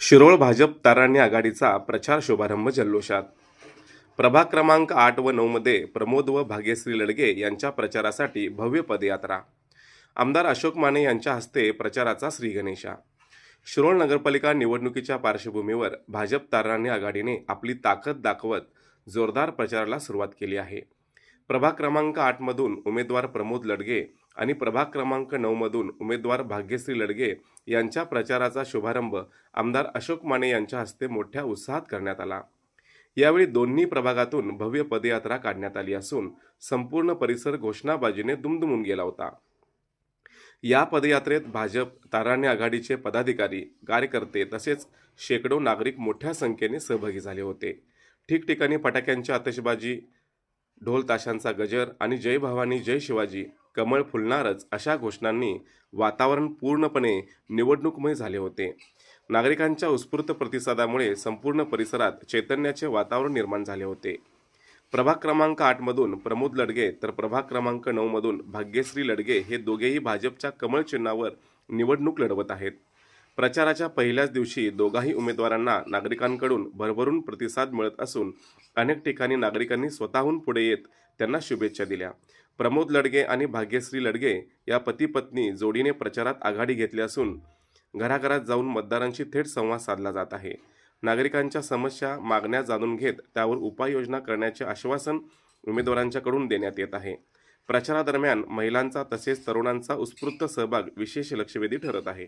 शिरोळ भाजप ताराणी आघाडीचा प्रचार शुभारंभ जल्लोषात. प्रभाग क्रमांक आठ व नऊमध्ये प्रमोद व भाग्यश्री लडगे यांच्या प्रचारासाठी भव्य पदयात्रा. आमदार अशोक माने यांच्या हस्ते प्रचाराचा श्रीगणेशा शिरोळ नगरपालिका निवडणुकीच्या पार्श्वभूमीवर भाजप ताराणी आघाडीने आपली ताकद दाखवत जोरदार प्रचाराला सुरुवात केली आहे. प्रभाग क्रमांक आठमधून उमेदवार प्रमोद लडगे आणि प्रभाग क्रमांक नऊमधून उमेदवार भाग्यश्री लडगे यांच्या प्रचाराचा शुभारंभ आमदार अशोक माने यांच्या हस्ते मोठ्या उत्साहात करण्यात आला. यावेळी दोन्ही प्रभागातून भव्य पदयात्रा काढण्यात आली असून संपूर्ण परिसर घोषणाबाजीने दुमदुमून गेला होता. या पदयात्रेत भाजप ताराणी आघाडीचे पदाधिकारी कार्यकर्ते तसेच शेकडो नागरिक मोठ्या संख्येने सहभागी झाले होते. ठिकठिकाणी फटाक्यांची आतषबाजी ढोल ताशांचा गजर आणि जय भवानी जय शिवाजी कमळ फुलणारच अशा घोषणांनी वातावरण पूर्णपणे निवडणूकमय झाले होते. नागरिकांच्या उत्स्फूर्त प्रतिसादामुळे संपूर्ण परिसरात चैतन्याचे वातावरण निर्माण झाले होते. प्रभाग क्रमांक आठमधून प्रमोद लडगे तर प्रभाग क्रमांक नऊमधून भाग्यश्री लडगे हे दोघेही भाजपच्या कमळ चिन्हावर निवडणूक लढवत आहेत. प्रचाराच्या पहिल्याच दिवशी दोघाही उमेदवारांना नागरिकांकडून भरभरून प्रतिसाद मिळत असून अनेक ठिकाणी नागरिकांनी स्वतःहून पुढे येत त्यांना शुभेच्छा दिल्या. प्रमोद लडगे आणि भाग्यश्री लडगे या पती पत्नी जोडीने प्रचारात आघाडी घेतली असून घराघरात जाऊन मतदारांशी थेट संवाद साधला जात आहे. नागरिकांच्या समस्या मागण्या जाणून घेत त्यावर उपाययोजना करण्याचे आश्वासन उमेदवारांच्याकडून देण्यात येत आहे. प्रचारादरम्यान महिलांचा तसेच तरुणांचा उत्स्फूर्त सहभाग विशेष लक्षवेधी ठरत आहे.